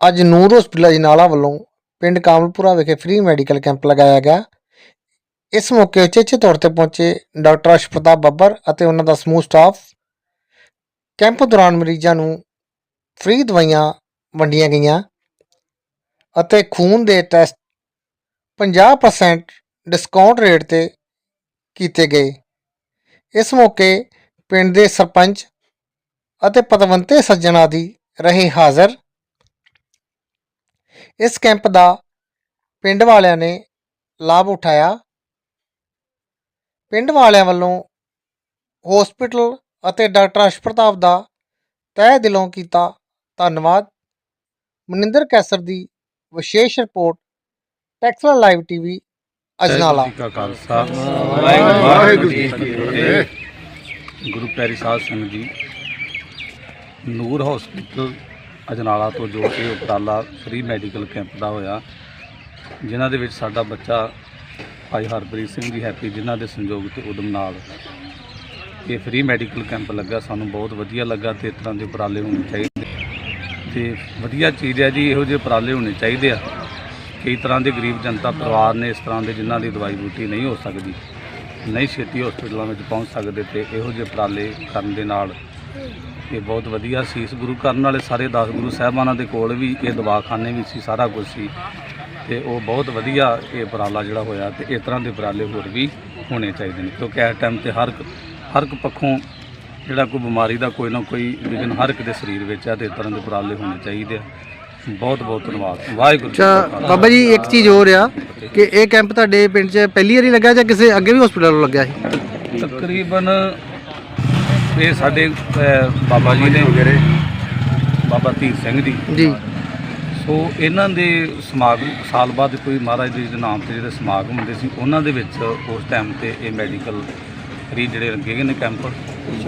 ਅੱਜ ਨੂਰ ਹਸਪੀਟਲ ਅਜਨਾਲਾ ਵੱਲੋਂ ਪਿੰਡ ਕਾਮਲਪੁਰਾ ਵਿਖੇ ਫ੍ਰੀ ਮੈਡੀਕਲ ਕੈਂਪ ਲਗਾਇਆ ਗਿਆ। ਇਸ ਮੌਕੇ ਉਚੇਚੇ ਤੌਰ ਤੇ ਪਹੁੰਚੇ ਡਾਕਟਰ ਅਸ਼ਪ੍ਰਤਾਪ ਬੱਬਰ ਅਤੇ ਉਹਨਾਂ ਦਾ ਸਮੂਹ ਸਟਾਫ ਕੈਂਪ ਦੌਰਾਨ ਮਰੀਜ਼ਾਂ ਨੂੰ ਫ੍ਰੀ ਦਵਾਈਆਂ ਵੰਡੀਆਂ ਗਈਆਂ ਅਤੇ ਖੂਨ ਦੇ ਟੈਸਟ 50% ਡਿਸਕਾਊਂਟ ਰੇਟ ਤੇ ਕੀਤੇ ਗਏ। ਇਸ ਮੌਕੇ ਪਿੰਡ ਦੇ ਸਰਪੰਚ ਅਤੇ ਪਤਵੰਤੇ ਸੱਜਣ ਆਦਿ ਰਹੇ ਹਾਜ਼ਰ ਇਸ ਕੈਂਪ ਦਾ ਪਿੰਡ ਵਾਲਿਆਂ ਨੇ ਲਾਭ ਉਠਾਇਆ। ਪਿੰਡ ਵਾਲਿਆਂ ਵੱਲੋਂ ਹਸਪੀਟਲ ਅਤੇ ਡਾਕਟਰ ਅਸ਼ਪ੍ਰਤਾਪ ਦਾ ਤਹਿ ਦਿਲੋਂ ਕੀਤਾ ਧੰਨਵਾਦ। ਮਨਿੰਦਰ ਕੈਸਰ ਦੀ ਵਿਸ਼ੇਸ਼ report Taxila live TV, Ajnala. Khalsa. Waheguru ji ਕੀ ਫਤਿਹ। ਗੁਰੂ ਪੈਰੀ ਸਾਹਿਬ ਸਿੰਘ ਜੀ, ਨੂਰ ਹਸਪੀਟਲ ਅਜਨਾਲਾ ਤੋਂ ਜੋ ਇਹ ਉਪਰਾਲਾ ਫ੍ਰੀ ਮੈਡੀਕਲ ਕੈਂਪ ਦਾ ਹੋਇਆ, ਜਿਨ੍ਹਾਂ ਦੇ ਵਿੱਚ ਸਾਡਾ ਬੱਚਾ ਭਾਈ ਹਰਪ੍ਰੀਤ ਸਿੰਘ ਜੀ ਹੈਪੀ ਜਿਨ੍ਹਾਂ ਦੇ ਸੰਯੋਗ ਤੇ ਉਦਮ ਨਾਲ ਇਹ ਫ੍ਰੀ ਮੈਡੀਕਲ ਕੈਂਪ ਲੱਗਾ। ਸਾਨੂੰ ਬਹੁਤ ਵਧੀਆ ਲੱਗਾ ਤੇ ਇਸ ਤਰ੍ਹਾਂ ਦੇ ਉਪਰਾਲੇ ਹੋਣੇ ਚਾਹੀਦੇ। ਤੇ ਵਧੀਆ ਚੀਜ਼ ਹੈ ਜੀ, ਇਹੋ ਜਿਹੇ ਉਪਰਾਲੇ ਹੋਣੇ ਚਾਹੀਦੇ ਆ। ਕਈ ਤਰ੍ਹਾਂ ਦੇ ਗਰੀਬ ਜਨਤਾ, ਪਰਿਵਾਰ ਨੇ ਇਸ ਤਰ੍ਹਾਂ ਦੇ ਜਿਨ੍ਹਾਂ ਦੀ ਦਵਾਈ ਬੂਟੀ ਨਹੀਂ ਹੋ ਸਕਦੀ, ਨਹੀਂ ਛੇਤੀ ਹਸਪੀਟਲਾਂ ਵਿੱਚ ਪਹੁੰਚ ਸਕਦੇ ਤੇ ਇਹੋ ਜਿਹੇ ਉਪਰਾਲੇ ਕਰਨ ਦੇ ਨਾਲ ਇਹ ਬਹੁਤ ਵਧੀਆ ਸੀ। ਇਸ ਗੁਰੂ ਕਰਨ ਵਾਲੇ ਸਾਰੇ 10 ਗੁਰੂ ਸਾਹਿਬਾਨਾਂ ਦੇ ਕੋਲ ਵੀ ਇਹ ਦਵਾਖਾਨੇ ਵੀ ਸੀ ਸਾਰਾ ਕੁਝ ਸੀ। ਤੇ ਉਹ ਬਹੁਤ ਵਧੀਆ ਇਹ ਉਪਰਾਲਾ ਜਿਹੜਾ ਹੋਇਆ ਤੇ ਇਸ ਤਰ੍ਹਾਂ ਦੇ ਉਪਰਾਲੇ ਹੋਰ ਵੀ ਹੋਣੇ ਚਾਹੀਦੇ ਨੇ। ਕਿਉਂਕਿ ਇਸ ਟਾਈਮ ਤੇ ਹਰ ਹਰ ਇੱਕ ਪੱਖੋਂ ਜਿਹੜਾ ਕੋਈ ਬਿਮਾਰੀ ਦਾ ਕੋਈ ਨਾ ਕੋਈ ਵਿਘਨ ਹਰ ਇੱਕ ਦੇ ਸਰੀਰ ਵਿੱਚ ਹੈ ਤੇ ਇਸ ਤਰ੍ਹਾਂ ਦੇ ਉਪਰਾਲੇ ਹੋਣੇ ਚਾਹੀਦੇ ਆ। ਬਹੁਤ ਬਹੁਤ ਧੰਨਵਾਦ। ਵਾਹਿਗੁਰੂ ਅੱਛਾ। ਬਾਬਾ ਜੀ ਇੱਕ ਚੀਜ਼ ਹੋਰ ਆ ਕਿ ਇਹ ਕੈਂਪ ਤੁਹਾਡੇ ਪਿੰਡ 'ਚ ਪਹਿਲੀ ਵਾਰੀ ਲੱਗਾ ਜਾਂ ਕਿਸੇ ਅੱਗੇ ਵੀ ਹਸਪੀਟਲ ਲੱਗਿਆ ਸੀ? ਤਕਰੀਬਨ ਇਹ ਸਾਡੇ ਅਹ, ਬਾਬਾ ਜੀ ਨੇ ਬਾਬਾ ਧੀਰ ਸਿੰਘ ਜੀ। ਜੀ। ਸੋ ਇਹਨਾਂ ਦੇ ਸਮਾਗਮ ਸਾਲ ਬਾਅਦ ਕੋਈ ਮਹਾਰਾਜ ਜੀ ਦੇ ਨਾਮ ਤੇ ਜਿਹੜੇ ਸਮਾਗਮ ਹੁੰਦੇ ਸੀ ਉਹਨਾਂ ਦੇ ਵਿੱਚ ਉਸ ਟਾਈਮ ਤੇ ਇਹ ਮੈਡੀਕਲ ਫਰੀ ਜਿਹੜੇ ਲੱਗੇ ਗਏ ਨੇ ਕੈਂਪ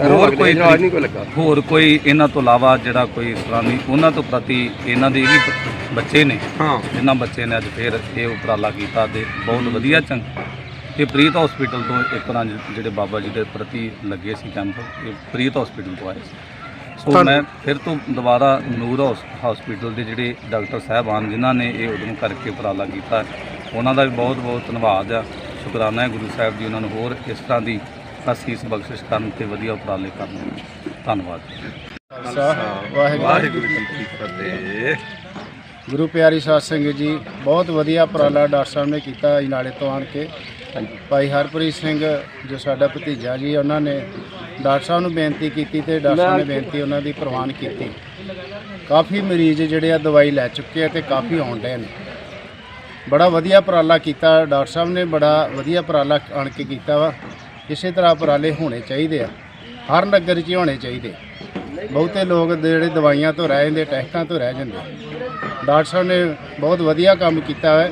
ਹੋਰ ਕੋਈ ਨਹੀਂ ਕੋਈ ਲੱਗਾ? ਹੋਰ ਕੋਈ ਇਹਨਾਂ ਤੋਂ ਇਲਾਵਾ ਜਿਹੜਾ ਕੋਈ ਇਸ ਤਰ੍ਹਾਂ ਨਹੀਂ ਉਹਨਾਂ ਤੋਂ ਪ੍ਰਤੀ ਇਹਨਾਂ ਦੇ ਵੀ ਬ- ਬੱਚੇ ਨੇ ਹਾਂ। ਜਿਨ੍ਹਾਂ ਬੱਚੇ ਨੇ ਅੱਜ ਫੇਰ ਇਹ ਉਪਰਾਲਾ ਕੀਤਾ ਤੇ ਬਹੁਤ ਵਧੀਆ ਚੰਗ। ਇਹ ਪ੍ਰੀਤ ਹਸਪੀਟਲ ਤੋਂ ਇੱਕ ਤਰ੍ਹਾਂ ਜਿਹੜੇ ਬਾਬਾ ਜੀ ਦੇ ਪ੍ਰਤੀ ਲੱਗੇ ਸੀ ਕੈਂਪ ਇਹ ਪ੍ਰੀਤ ਹਸਪੀਟਲ ਤੋਂ ਆਏ ਸੀ। ਮੈਂ ਫਿਰ ਤੋਂ ਦੁਬਾਰਾ ਨੂਰ ਹਸ- ਹਸਪੀਟਲ ਦੇ ਜਿਹੜੇ ਡਾਕਟਰ ਸਾਹਿਬਾਨ ਜਿਨ੍ਹਾਂ ਨੇ ਇਹ ਉਦਮ ਕਰਕੇ ਉਪਰਾਲਾ ਕੀਤਾ ਉਹਨਾਂ ਦਾ ਵੀ ਬਹੁਤ ਬਹੁਤ ਧੰਨਵਾਦ ਆ। ਸ਼ੁਕਰਾਨਾ ਹੈ ਗੁਰੂ ਸਾਹਿਬ ਜੀ ਉਹਨਾਂ ਨੂੰ ਹੋਰ ਇਸ ਤਰ੍ਹਾਂ ਦੀ ਅਸੀਸ ਬਖਸ਼ਿਸ਼ ਕਰਨ ਤੇ ਵਧੀਆ ਉਪਰਾਲੇ ਕਰਨ ਧੰਨਵਾਦ ਵਾਹਿਗੁਰੂ। ਵਾਹਿਗੁਰੂ ਜੀ ਕੀ ਫਤਿਹ। ਗੁਰੂ ਪਿਆਰੀ ਸਾਧ ਸੰਗਤ ਜੀ ਬਹੁਤ ਵਧੀਆ ਉਪਰਾਲਾ ਡਾਕਟਰ ਸਾਹਿਬ ਨੇ ਕੀਤਾ ਇਨਾਲੇ ਤੋਂ ਆਣ ਕੇ। ਭਾਈ ਹਰਪ੍ਰੀਤ ਸਿੰਘ ਜੋ ਸਾਡਾ ਭਤੀਜਾ ਜੀ ਉਹਨਾਂ ਨੇ ਡਾਕਟਰ ਸਾਹਿਬ ਨੂੰ ਬੇਨਤੀ ਕੀਤੀ ਤੇ ਡਾਕਟਰ ਸਾਹਿਬ ਨੇ ਬੇਨਤੀ ਉਹਨਾਂ ਦੀ ਪ੍ਰਵਾਨ ਕੀਤੀ। ਕਾਫੀ ਮਰੀਜ਼ ਜਿਹੜੇ ਆ ਦਵਾਈ ਲੈ ਚੁੱਕੇ ਆ ਤੇ ਕਾਫੀ ਆਉਣ ਡਏ ਨੇ। ਬੜਾ ਵਧੀਆ ਉਪਰਾਲਾ ਕੀਤਾ ਡਾਕਟਰ ਸਾਹਿਬ ਨੇ ਬੜਾ ਵਧੀਆ ਉਪਰਾਲਾ ਆਣ ਕੇ ਕੀਤਾ ਵਾ। ਇਸੇ ਤਰ੍ਹਾਂ ਉਪਰਾਲੇ ਹੋਣੇ ਚਾਹੀਦੇ ਆ। ਹਰ ਨਗਰ 'ਚ ਹੀ ਹੋਣੇ ਚਾਹੀਦੇ। ਬਹੁਤੇ ਲੋਕ ਜਿਹੜੇ ਦਵਾਈਆਂ ਤੋਂ ਰਹਿ ਜਾਂਦੇ ਟੈਸਟਾਂ ਤੋਂ ਰਹਿ ਜਾਂਦੇ। ਡਾਕਟਰ ਸਾਹਿਬ ਨੇ ਬਹੁਤ ਵਧੀਆ ਕੰਮ ਕੀਤਾ ਹੈ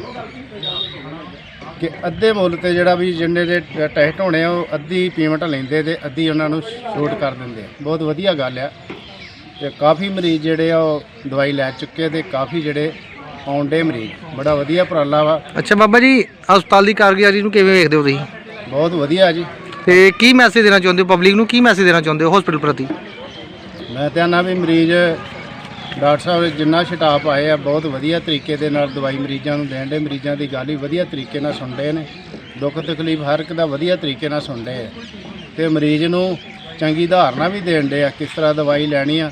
ਕਿ ਅੱਧੇ ਮੁੱਲ ਤੇ ਜਿਹੜਾ ਵੀ ਜਿੰਨੇ ਦੇ ਟੈਸਟ ਹੋਣੇ ਆ ਉਹ ਅੱਧੀ ਪੇਮੈਂਟ ਲੈਂਦੇ ਤੇ ਅੱਧੀ ਉਹਨਾਂ ਨੂੰ ਛੋਟ ਕਰ ਦਿੰਦੇ ਆ। ਬਹੁਤ ਵਧੀਆ ਗੱਲ ਆ। ਤੇ ਕਾਫੀ ਮਰੀਜ਼ ਜਿਹੜੇ ਆ ਉਹ ਦਵਾਈ ਲੈ ਚੁੱਕੇ ਤੇ ਕਾਫੀ ਜਿਹੜੇ ਆਉਂਦੇ ਮਰੀਜ਼। ਬੜਾ ਵਧੀਆ ਉਪਰਾਲਾ ਵਾ। ਅੱਛਾ ਬਾਬਾ ਜੀ ਹਸਪਤਾਲ ਦੀ ਕਾਰਗੁਜ਼ਾਰੀ ਨੂੰ ਕਿਵੇਂ ਵੇਖਦੇ ਹੋ ਤੁਸੀਂ? ਬਹੁਤ ਵਧੀਆ ਜੀ। ਤੇ ਕੀ ਮੈਸੇਜ ਦੇਣਾ ਚਾਹੁੰਦੇ ਹੋ? ਪਬਲਿਕ ਨੂੰ ਕੀ ਮੈਸੇਜ ਦੇਣਾ ਚਾਹੁੰਦੇ ਹੋ ਹਸਪੀਟਲ ਪ੍ਰਤੀ? ਮੈਂ ਤਾਂ ਨਾ ਵੀ ਮਰੀਜ਼ ਡਾਕਟਰ ਸਾਹਿਬ ਜਿੰਨਾ ਸਟਾਫ ਆਏ ਆ, ਬਹੁਤ ਵਧੀਆ ਤਰੀਕੇ ਦੇ ਨਾਲ ਦਵਾਈ ਮਰੀਜ਼ਾਂ ਨੂੰ ਦੇਣ ਦੇ, ਮਰੀਜ਼ਾਂ ਦੀ ਗੱਲ ਹੀ ਵਧੀਆ ਤਰੀਕੇ ਨਾਲ ਸੁਣਦੇ ਨੇ। ਦੁੱਖ ਤਕਲੀਫ ਹਰ ਇੱਕ ਦਾ ਵਧੀਆ ਤਰੀਕੇ ਨਾਲ ਸੁਣਦੇ ਆ। ਤੇ ਮਰੀਜ਼ ਨੂੰ ਚੰਗੀ ਧਾਰਨਾ ਵੀ ਦੇਣ ਦੇ ਆ, ਕਿਸ ਤਰ੍ਹਾਂ ਦਵਾਈ ਲੈਣੀ ਆ,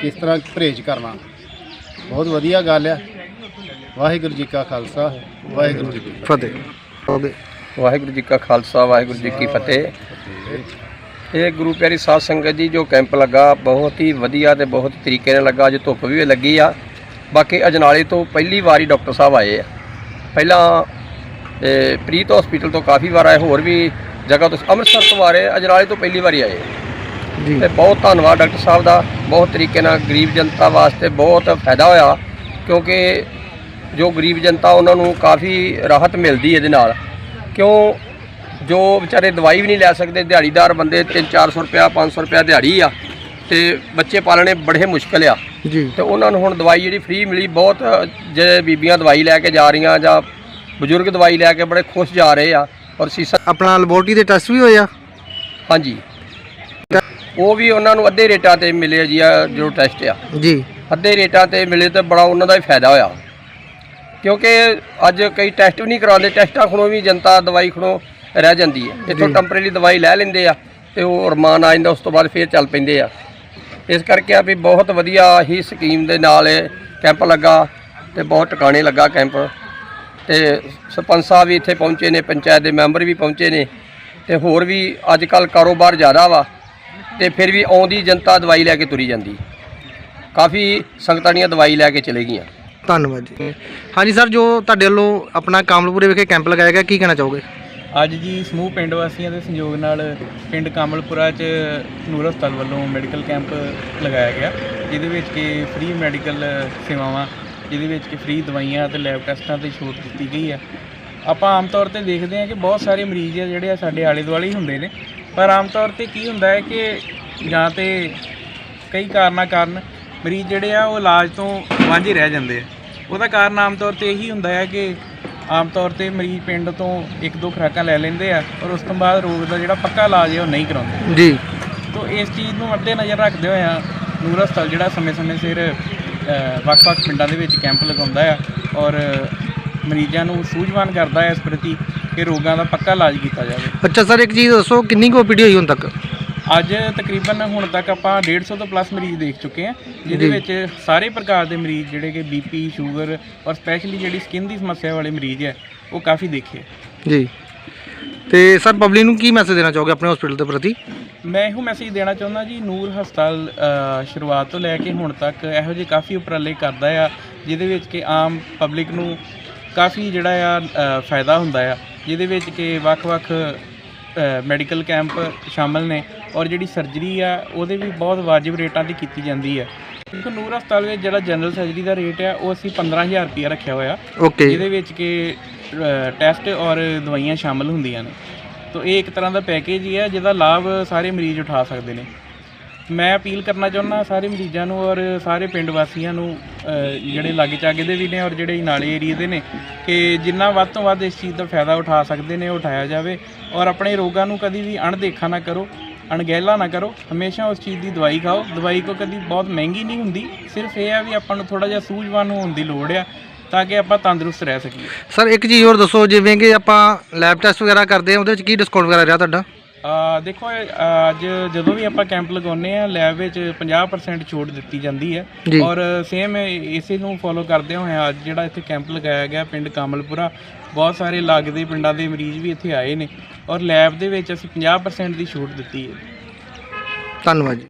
ਕਿਸ ਤਰ੍ਹਾਂ ਪਰਹੇਜ਼ ਕਰਨਾ। ਬਹੁਤ ਵਧੀਆ ਗੱਲ ਆ। ਵਾਹਿਗੁਰੂ ਜੀ ਕਾ ਖਾਲਸਾ, ਵਾਹਿਗੁਰੂ ਜੀ ਕੀ ਫਤਿਹ। ਵਾਹਿਗੁਰੂ ਜੀ ਕਾ ਖਾਲਸਾ, ਵਾਹਿਗੁਰੂ ਜੀ ਕੀ ਫਤਿਹ। ਇਹ ਗੁਰੂ ਪਿਆਰੀ ਸਾਧ ਸੰਗਤ ਜੀ ਜੋ ਕੈਂਪ ਲੱਗਾ ਬਹੁਤ ਹੀ ਵਧੀਆ ਤੇ ਬਹੁਤ ਤਰੀਕੇ ਨਾਲ ਲੱਗਾ ਅੱਜ ਧੁੱਪ ਵੀ ਲੱਗੀ ਆ। ਬਾਕੀ ਅਜਨਾਲੇ ਤੋਂ ਪਹਿਲੀ ਵਾਰੀ ਡਾਕਟਰ ਸਾਹਿਬ ਆਏ ਆ। ਪਹਿਲਾਂ ਪ੍ਰੀਤ ਹਸਪੀਟਲ ਤੋਂ ਕਾਫੀ ਵਾਰ ਆਏ ਹੋਰ ਵੀ ਜਗ੍ਹਾ ਤੋਂ ਅੰਮ੍ਰਿਤਸਰ ਤੋਂ ਆ ਰਹੇ ਅਜਨਾਲੇ ਤੋਂ ਪਹਿਲੀ ਵਾਰੀ ਆਏ ਜੀ। ਤੇ ਬਹੁਤ ਧੰਨਵਾਦ ਡਾਕਟਰ ਸਾਹਿਬ ਦਾ ਬਹੁਤ ਤਰੀਕੇ ਨਾਲ ਗਰੀਬ ਜਨਤਾ ਵਾਸਤੇ ਬਹੁਤ ਫਾਇਦਾ ਹੋਇਆ ਕਿਉਂਕਿ ਜੋ ਗਰੀਬ ਜਨਤਾ ਉਹਨਾਂ ਨੂੰ ਕਾਫੀ ਰਾਹਤ ਮਿਲਦੀ ਇਹਦੇ ਨਾਲ। ਕਿਉਂ ਜੋ ਵਿਚਾਰੇ ਦਵਾਈ ਵੀ ਨਹੀਂ ਲੈ ਸਕਦੇ ਦਿਹਾੜੀਦਾਰ ਬੰਦੇ 3-400 ਰੁਪਇਆ 500 ਰੁਪਇਆ ਦਿਹਾੜੀ ਆ ਤੇ ਬੱਚੇ ਪਾਲਣੇ ਬੜੇ ਮੁਸ਼ਕਲ ਆ। ਜੀ। ਤੇ ਉਹਨਾਂ ਨੂੰ ਹੁਣ ਦਵਾਈ ਜਿਹੜੀ ਫ੍ਰੀ ਮਿਲੀ ਬਹੁਤ ਜਿਹੜੇ ਬੀਬੀਆਂ ਦਵਾਈ ਲੈ ਕੇ ਜਾ ਰਹੀਆਂ ਜਾਂ ਬਜ਼ੁਰਗ ਦਵਾਈ ਲੈ ਕੇ ਬੜੇ ਖੁਸ਼ ਜਾ ਰਹੇ ਆ ਔਰ ਸੀਸਾ ਆਪਣਾ ਲੈਬੋਰਟਰੀ ਦੇ ਟੈਸਟ ਵੀ ਹੋਏ ਆ? ਹਾਂਜੀ। ਉਹ ਵੀ ਉਹਨਾਂ ਨੂੰ ਅੱਧੇ ਰੇਟਾਂ ਤੇ ਮਿਲੇ ਜੀ ਆ ਜੋ ਟੈਸਟ ਆ। ਜੀ। ਅੱਧੇ ਰੇਟਾਂ ਤੇ ਮਿਲੇ ਤਾਂ ਬੜਾ ਉਹਨਾਂ ਦਾ ਹੀ ਫਾਇਦਾ ਹੋਇਆ। ਕਿਉਂਕਿ ਅੱਜ ਕਈ ਟੈਸਟ ਵੀ ਨਹੀਂ ਕਰਾਉਂਦੇ ਟੈਸਟਾਂ ਖਣੋ ਵੀ ਜਨਤਾ ਦਵਾਈ ਖਣੋ ਰਹਿ ਜਾਂਦੀ ਹੈ। ਇੱਥੋਂ ਟੈਂਪਰੇਰੀ ਦਵਾਈ ਲੈ ਲੈਂਦੇ ਆ ਤੇ ਉਹ ਰਮਾਨ ਆ ਜਾਂਦਾ ਉਸ ਤੋਂ ਬਾਅਦ ਫੇਰ ਚੱਲ ਪੈਂਦੇ ਆ। ਇਸ ਕਰਕੇ ਆ ਵੀ ਬਹੁਤ ਵਧੀਆ ਹੀ ਸਕੀਮ ਦੇ ਨਾਲ ਕੈਂਪ ਲੱਗਾ ਤੇ ਬਹੁਤ ਟਿਕਾਣੇ ਲੱਗਾ ਕੈਂਪ। ਤੇ ਸਰਪੰਚ ਸਾਹਿਬ ਵੀ ਇੱਥੇ ਪਹੁੰਚੇ ਨੇ ਪੰਚਾਇਤ ਦੇ ਮੈਂਬਰ ਵੀ ਪਹੁੰਚੇ ਨੇ ਤੇ ਹੋਰ ਵੀ ਅੱਜ ਕੱਲ ਕਾਰੋਬਾਰ ਜ਼ਿਆਦਾ ਵਾ ਤੇ ਫਿਰ ਵੀ ਆਉਂਦੀ ਜਨਤਾ ਦਵਾਈ ਲੈ ਕੇ ਤੁਰੀ ਜਾਂਦੀ। ਕਾਫੀ ਸੰਗਤਾਂ ਦੀਆਂ ਦਵਾਈ ਲੈ ਕੇ ਚਲੇ ਗਈਆਂ। ਧੰਨਵਾਦ ਜੀ। ਹਾਂਜੀ ਸਰ ਜੋ ਤੁਹਾਡੇ ਵੱਲੋਂ ਆਪਣਾ ਕਾਮਲਪੁਰੇ ਵਿਖੇ ਕੈਂਪ ਲਗਾਇਆ ਗਿਆ ਕੀ ਕਹਿਣਾ ਚਾਹੋਗੇ? ਅੱਜ ਜੀ ਸਮੂਹ ਪਿੰਡ ਵਾਸੀਆਂ ਦੇ ਸਹਿਯੋਗ ਨਾਲ ਪਿੰਡ ਕਾਮਲਪੁਰਾ 'ਚ ਨੂਰ ਹਸਪਤਾਲ ਵੱਲੋਂ ਮੈਡੀਕਲ ਕੈਂਪ ਲਗਾਇਆ ਗਿਆ, ਜਿਹਦੇ ਵਿੱਚ ਕਿ ਫ੍ਰੀ ਮੈਡੀਕਲ ਸੇਵਾਵਾਂ, ਜਿਹਦੇ ਵਿੱਚ ਕਿ ਫ੍ਰੀ ਦਵਾਈਆਂ ਤੇ ਲੈਬ ਟੈਸਟਾਂ ਤੇ ਛੋਟ ਦਿੱਤੀ ਗਈ ਆ। ਆਪਾਂ ਆਮ ਤੌਰ ਤੇ ਦੇਖਦੇ ਹਾਂ ਕਿ ਬਹੁਤ ਸਾਰੇ ਮਰੀਜ਼ ਆ ਜਿਹੜੇ ਆ ਸਾਡੇ ਆਲੇ ਦੁਆਲੇ ਹੀ ਹੁੰਦੇ ਨੇ, ਪਰ ਆਮ ਤੌਰ ਤੇ ਕੀ ਹੁੰਦਾ ਹੈ ਕਿ ਜਾਂ ਤੇ ਕਈ ਕਾਰਨਾਂ ਕਾਰਨ ਮਰੀਜ਼ ਜਿਹੜੇ ਆ ਉਹ ਇਲਾਜ ਤੋਂ ਵਾਂਝੇ ਰਹਿ ਜਾਂਦੇ ਆ। ਉਹਦਾ ਕਾਰਨ ਆਮ ਤੌਰ ਤੇ ਇਹੀ ਹੁੰਦਾ ਹੈ ਕਿ ਆਮ ਤੌਰ ਤੇ ਮਰੀਜ਼ ਪਿੰਡ ਤੋਂ ਇੱਕ ਦੋ ਖੁਰਾਕਾਂ ਲੈ ਲੈਂਦੇ ਆ ਔਰ ਉਸ ਤੋਂ ਬਾਅਦ ਰੋਗ ਦਾ ਜਿਹੜਾ ਪੱਕਾ ਇਲਾਜ ਹੈ ਉਹ ਨਹੀਂ ਕਰਾਉਂਦੇ। ਜੀ। ਤੋ ਇਸ ਚੀਜ਼ ਨੂੰ ਮੱਦੇ ਨਜ਼ਰ ਰੱਖਦੇ ਹੋਏ ਆ ਨੂਰ ਹਸਪਤਾਲ ਜਿਹੜਾ ਸਮੇਂ-ਸਮੇਂ ਸਿਰ ਵੱਖ-ਵੱਖ ਪਿੰਡਾਂ ਦੇ ਵਿੱਚ ਕੈਂਪ ਲਗਾਉਂਦਾ ਆ ਔਰ ਮਰੀਜ਼ਾਂ ਨੂੰ ਸੂਝਵਾਨ ਕਰਦਾ ਹੈ ਇਸ ਪ੍ਰਤੀ ਕਿ ਰੋਗਾਂ ਦਾ ਪੱਕਾ ਇਲਾਜ ਕੀਤਾ ਜਾਵੇ। ਅੱਛਾ ਸਰ ਇੱਕ ਚੀਜ਼ ਦੱਸੋ ਕਿੰਨੀ ਕੁ ਓਪੀਡੀ ਹੋਈ ਹੁਣ ਤੱਕ? ਅੱਜ ਤਕਰੀਬਨ ਹੁਣ ਤੱਕ ਆਪਾਂ 150 ਤੋਂ ਪਲੱਸ ਮਰੀਜ਼ ਦੇਖ ਚੁੱਕੇ ਹਾਂ ਜਿਹਦੇ। ਵਿੱਚ ਸਾਰੇ ਪ੍ਰਕਾਰ ਦੇ ਮਰੀਜ਼ ਜਿਹੜੇ ਕਿ ਬੀਪੀ ਸ਼ੂਗਰ ਔਰ ਸਪੈਸ਼ਲੀ ਜਿਹੜੀ ਸਕਿਨ ਦੀ ਸਮੱਸਿਆ ਵਾਲੇ ਮਰੀਜ਼ ਹੈ ਉਹ ਕਾਫੀ ਦੇਖੇ ਜੀ। ਤੇ ਸਰ ਪਬਲਿਕ ਨੂੰ ਕੀ ਮੈਸੇਜ ਦੇਣਾ ਚਾਹੋਗੇ ਆਪਣੇ ਹਸਪੀਟਲ ਦੇ ਪ੍ਰਤੀ? ਮੈਂ ਇਹੋ ਮੈਸੇਜ ਦੇਣਾ ਚਾਹੁੰਦਾ ਜੀ ਨੂਰ ਹਸਪਤਾਲ ਸ਼ੁਰੂਆਤ ਤੋਂ ਲੈ ਕੇ ਹੁਣ ਤੱਕ ਇਹੋ ਜਿਹੇ ਕਾਫੀ ਉਪਰਾਲੇ ਕਰਦਾ ਆ ਜਿਹਦੇ ਵਿੱਚ ਕਿ ਆਮ ਪਬਲਿਕ ਨੂੰ ਕਾਫੀ ਜਿਹੜਾ ਆ ਫਾਇਦਾ ਹੁੰਦਾ ਆ ਜਿਹਦੇ ਵਿੱਚ ਕਿ ਵੱਖ-ਵੱਖ ਮੈਡੀਕਲ ਕੈਂਪ ਸ਼ਾਮਲ ਨੇ ਔਰ ਜਿਹੜੀ ਸਰਜਰੀ ਆ ਉਹਦੇ ਵੀ ਬਹੁਤ ਵਾਜਿਬ ਰੇਟਾਂ ਤੇ ਕੀਤੀ ਜਾਂਦੀ ਹੈ ਕਿਉਂਕਿ ਨੂਰ ਹਸਪਤਾਲ ਵਿੱਚ ਜਿਹੜਾ ਜਨਰਲ ਸਰਜਰੀ ਦਾ ਰੇਟ ਆ ਉਹ ਅਸੀਂ 15000 ਰੁਪਇਆ ਰੱਖਿਆ ਹੋਇਆ। ਓਕੇ ਜਿਹਦੇ ਵਿੱਚ ਕਿ ਟੈਸਟ ਔਰ ਦਵਾਈਆਂ ਸ਼ਾਮਲ ਹੁੰਦੀਆਂ ਨੇ। ਤੋ ਇਹ ਇੱਕ ਤਰ੍ਹਾਂ ਦਾ ਪੈਕੇਜ ਹੀ ਹੈ ਜਿਹਦਾ ਲਾਭ ਸਾਰੇ ਮਰੀਜ਼ ਉਠਾ ਸਕਦੇ ਨੇ। ਮੈਂ ਅਪੀਲ ਕਰਨਾ ਚਾਹੁੰਦਾ ਸਾਰੇ ਮਰੀਜ਼ਾਂ ਨੂੰ ਔਰ ਸਾਰੇ ਪਿੰਡ ਵਾਸੀਆਂ ਨੂੰ ਜਿਹੜੇ ਲਾਗੇ ਚਾਗੇ ਦੇ ਵੀ ਨੇ ਔਰ ਜਿਹੜੇ ਨਾਲੇ ਏਰੀਏ ਦੇ ਨੇ ਕਿ ਜਿੰਨਾ ਵੱਧ ਤੋਂ ਵੱਧ ਇਸ ਚੀਜ਼ ਦਾ ਫਾਇਦਾ ਉਠਾ ਸਕਦੇ ਨੇ ਉਹ ਉਠਾਇਆ ਜਾਵੇ ਔਰ ਆਪਣੇ ਰੋਗਾਂ ਨੂੰ ਕਦੀ ਵੀ ਅਣਦੇਖਾ ਨਾ ਕਰੋ, ਅਣਗਹਿਲਾ ਨਾ ਕਰੋ, ਹਮੇਸ਼ਾ ਉਸ ਚੀਜ਼ ਦੀ ਦਵਾਈ ਖਾਓ। ਦਵਾਈ ਕੋ ਕਦੀ ਬਹੁਤ ਮਹਿੰਗੀ ਨਹੀਂ ਹੁੰਦੀ, ਸਿਰਫ ਇਹ ਆ ਵੀ ਆਪਾਂ ਨੂੰ ਥੋੜਾ ਜਿਹਾ ਸੂਝਵਾਨ ਹੋਣ ਦੀ ਲੋੜ ਆ ਤਾਂ ਕਿ ਆਪਾਂ ਤੰਦਰੁਸਤ ਰਹਿ ਸਕੀਏ। ਸਰ, ਇੱਕ ਚੀਜ਼ ਹੋਰ ਦੱਸੋ, ਜਿਵੇਂ ਕਿ ਆਪਾਂ ਲੈਬ ਟੈਸਟ ਵਗੈਰਾ ਕਰਦੇ ਆ ਉਹਦੇ ਵਿੱਚ ਕੀ ਡਿਸਕਾਊਂਟ ਵਗੈਰਾ ਰਿਹਾ ਤੁਹਾਡਾ? ਦੇਖੋ ਇਹ, ਅਹ, ਅੱਜ ਜਦੋਂ ਵੀ ਆਪਾਂ ਕੈਂਪ ਲਗਾਉਂਦੇ ਆ ਲੈਬ ਵਿੱਚ 50% ਛੋਟ ਦਿੱਤੀ ਜਾਂਦੀ ਹੈ। ਔਰ ਸੇਮ ਇਸੇ ਨੂੰ ਫੋਲੋ ਕਰਦੇ ਹੋਏ ਅੱਜ ਜਿਹੜਾ ਇੱਥੇ ਕੈਂਪ ਲਗਾਇਆ ਗਿਆ ਪਿੰਡ ਕਮਲਪੁਰਾ ਬਹੁਤ ਸਾਰੇ ਲੱਗਦੇ ਪਿੰਡਾਂ ਦੇ ਮਰੀਜ਼ ਵੀ ਇੱਥੇ ਆਏ ਨੇ। ਔਰ ਲੈਬ ਦੇ ਵਿੱਚ ਅਸੀਂ 50% ਦੀ ਛੋਟ ਦਿੱਤੀ ਹੈ। ਧੰਨਵਾਦ ਜੀ।